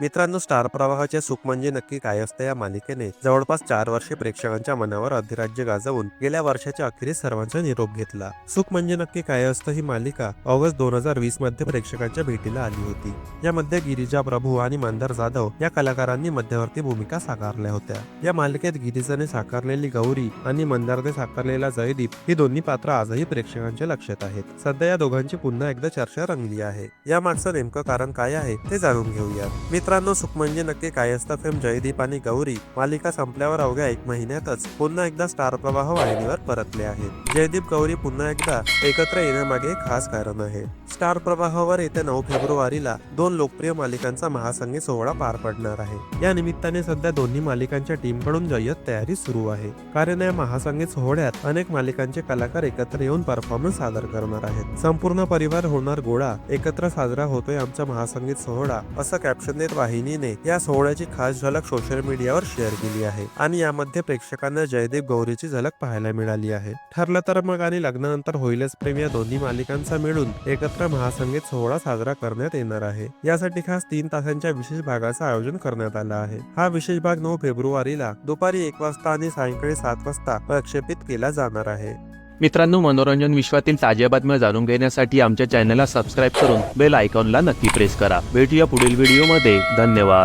मित्रांनो स्टार प्रवाहाचे सुख म्हणजे नक्की काय असतं या मालिकेने? जवळपास चार वर्षे प्रेक्षकांच्या मनावर अधिराज्य गाजवून गेल्या वर्षाच्या अखेरीस सर्वांचा निरोप घेतला. सुख म्हणजे नक्की काय असतं ही मालिका ऑगस्ट दोन हजार वीसमध्ये प्रेक्षकांच्या भेटीला आली होती. यामध्ये गिरिजा प्रभू आणि मंदार जाधव या कलाकारांनी मध्यवर्ती भूमिका साकारल्या होत्या. या मालिकेत गिरिजाने साकारलेली गौरी आणि मंदारने साकारलेला जयदीप ही दोन्ही पात्र आजही प्रेक्षकांच्या लक्षात आहेत. सध्या या दोघांची पुन्हा एकदा चर्चा रंगली आहे. या मागचं नेमकं कारण काय आहे ते जाणून घेऊया मित्रांनो सुख म्हणजे नक्की काय असतं? फेम जयदीप आणि गौरी. मालिका संपल्यावर अवघ्या एक महिन्यातच पुन्हा एकदा स्टार प्रवाह वाहिनीवर परतले आहेत. जयदीप गौरी पुन्हा एकदा एकत्र येण्यामागे खास कारण आहे. स्टार प्रवाहावर येत्या नऊ फेब्रुवारीला दोन लोकप्रिय मालिकांचा महासंगीत सोहळा पार पडणार आहे. या निमित्ताने सध्या दोन्ही मालिकांच्या टीमकडून जय्यत तयारी सुरू आहे. कारण या महासंगीत सोहळ्यात अनेक मालिकांचे कलाकार एकत्र येऊन परफॉर्मन्स सादर करणार आहेत. संपूर्ण परिवार होणार गोळा. एकत्र साजरा होतोय आमचा महासंगीत सोहळा असं कॅप्शन देत वाहिनीने या सोहळ्याची खास झलक सोशल मीडियावर शेअर केली आहे. आणि यामध्ये प्रेक्षकांना जयदेव गौरीची झलक पाहायला मिळाली आहे. ठरलं तर मग आणि लग्नानंतर होईलच प्रेम या दोन्ही मालिकांचा मिळून एकत्र महासंगीत सोहळा साजरा करण्यात येणार आहे. यासाठी खास तीन तासांच्या विशेष भागाचं आयोजन करण्यात आलं आहे. हा विशेष भाग नऊ फेब्रुवारीला दुपारी एक वाजता आणि सायंकाळी सात वाजता प्रक्षेपित केला जाणार आहे. मित्रांनो मनोरंजन विश्वातील ताज्या बातम्या जाणून घेण्यासाठी आमच्या चॅनलला सबस्क्राईब करून बेल आयकॉनला नक्की प्रेस करा. भेटूया पुढील व्हिडिओमध्ये. धन्यवाद.